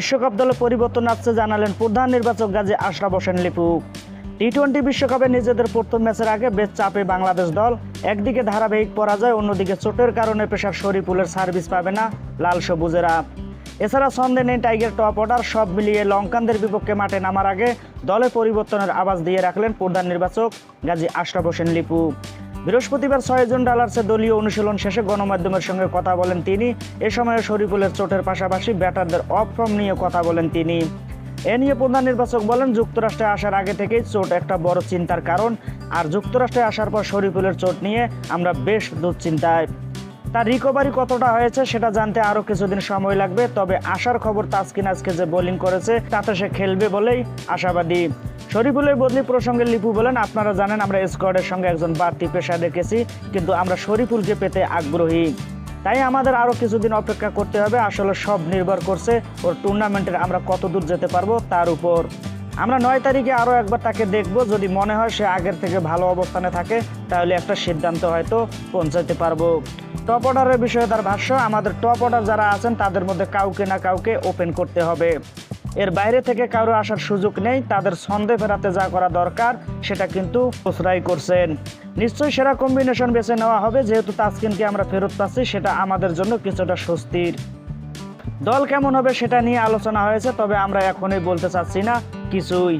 বিশ্বকাপ দলে পরিবর্তন আসছে জানালেন প্রধান নির্বাচক গাজী আশরাফ হোসেন লিপু। টি টোয়েন্টি বিশ্বকাপে নিজেদের প্রথম ম্যাচের আগে বেশ চাপে বাংলাদেশ দল একদিকে ধারাবাহিক পরাজয়, অন্যদিকে চোটের কারণে পেশার শরীফুলের সার্ভিস পাবে না লাল সবুজেরা। এছাড়া সন্দেহ নেই টাইগার টপ অর্ডার সব মিলিয়ে লঙ্কানদের বিপক্ষে মাঠে নামার আগে দলে পরিবর্তনের আওয়াজ দিয়ে রাখলেন প্রধান নির্বাচক গাজী আশরাফ হোসেন লিপু। বৃহস্পতিবার ছয়জন জন ডালার্সে দলীয় অনুশীলন শেষে গণমাধ্যমের সঙ্গে কথা বলেন তিনি। এ সময় শরীফুলের চোটের পাশাপাশি ব্যাটারদের অফ ফর্ম নিয়ে কথা বলেন তিনি। এ নিয়ে প্রধান নির্বাচক বলেন, যুক্তরাষ্ট্রে আসার আগে থেকেই চোট একটা বড় চিন্তার কারণ। আর যুক্তরাষ্ট্রে আসার পর শরীফুলের চোট নিয়ে আমরা বেশ দুশ্চিন্তায়। তার রিকভারি কতটা হয়েছে সেটা জানতে আরও কিছুদিন সময় লাগবে। তবে আসার খবর তাসকিন আজকে যে বোলিং করেছে, তাতে সে খেলবে বলেই আশাবাদী। শরীফুলের বদলি প্রসঙ্গে লিপু বলেন, আপনারা জানেন আমরা স্কোয়াডের সঙ্গে একজন বাড়তি পেশা রেখেছি কিন্তু আমরা শরীফুলকে পেতে আগ্রহী। তাই আমাদের আরও কিছুদিন অপেক্ষা করতে হবে, আসলে সব নির্ভর করছে ওর টুর্নামেন্টের আমরা কত দূর যেতে পারব তার উপর। আমরা নয় তারিখে আরও একবার তাকে দেখব। যদি মনে হয় সে আগের থেকে ভালো অবস্থানে থাকে, তাহলে একটা সিদ্ধান্ত হয়তো পৌঁছাতে পারব। টপ অর্ডারের বিষয়ে তার ভাষ্য, আমাদের টপ অর্ডার যারা আছেন, তাদের মধ্যে কাউকে না কাউকে ওপেন করতে হবে। এর বাইরে থেকে কারও আসার সুযোগ নেই, তাদের ছন্দে ফেরাতে যা করা দরকার, সেটা কিন্তু খুচরাই করছেন। নিশ্চয়ই সেরা কম্বিনেশন বেছে নেওয়া হবে, যেহেতু তাসকিনকে আমরা ফেরত পাচ্ছি, সেটা আমাদের জন্য কিছুটা স্বস্তির। দল কেমন হবে সেটা নিয়ে আলোচনা হয়েছে তবে আমরা এখনই বলতে চাচ্ছি না কিছুই।